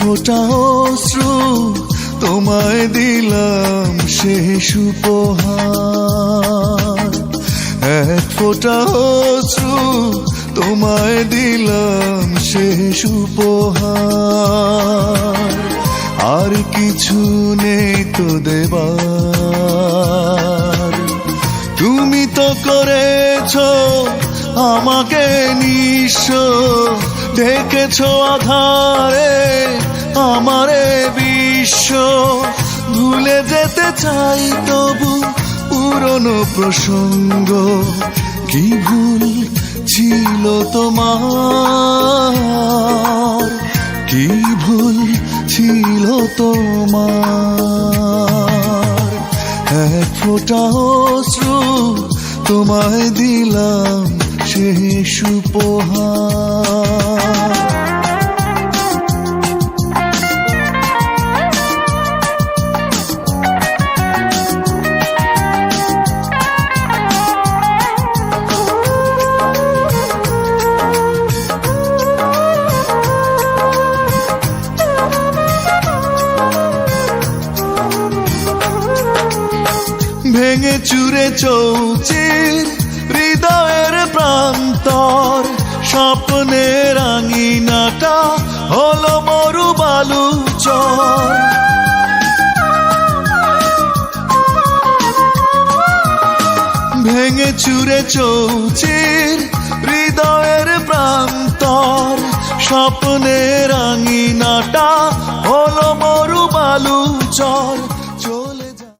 ফোঁটা অশ্রু তোমায় দিলাম শেষ উপহার এক ফোঁটা অশ্রু তোমায় দিলাম শেষ উপহার আর কিছু নেই তো দেবার। তুমি তো করেছ আমাকে নিঃস্ব ডেকেছ আধারে আমারে বিশ্ব ভুলে যেতে চাই তবু পুরনো প্রসঙ্গ। কি ভুল ছিল তোমার? কি ভুল ছিল তোমার? এক ফোঁটা অশ্রু তোমায় দিলাম শেষ উপহার ভেঙে চুরে চৌচির, হৃদয়ের প্রান্তর, স্বপ্নের আঙিনাটা হলো মরু বালু চর। ভেঙে চুরে চৌচির, হৃদয়ের প্রান্তর, স্বপ্নের আঙিনাটা হলো মরু বালু চর।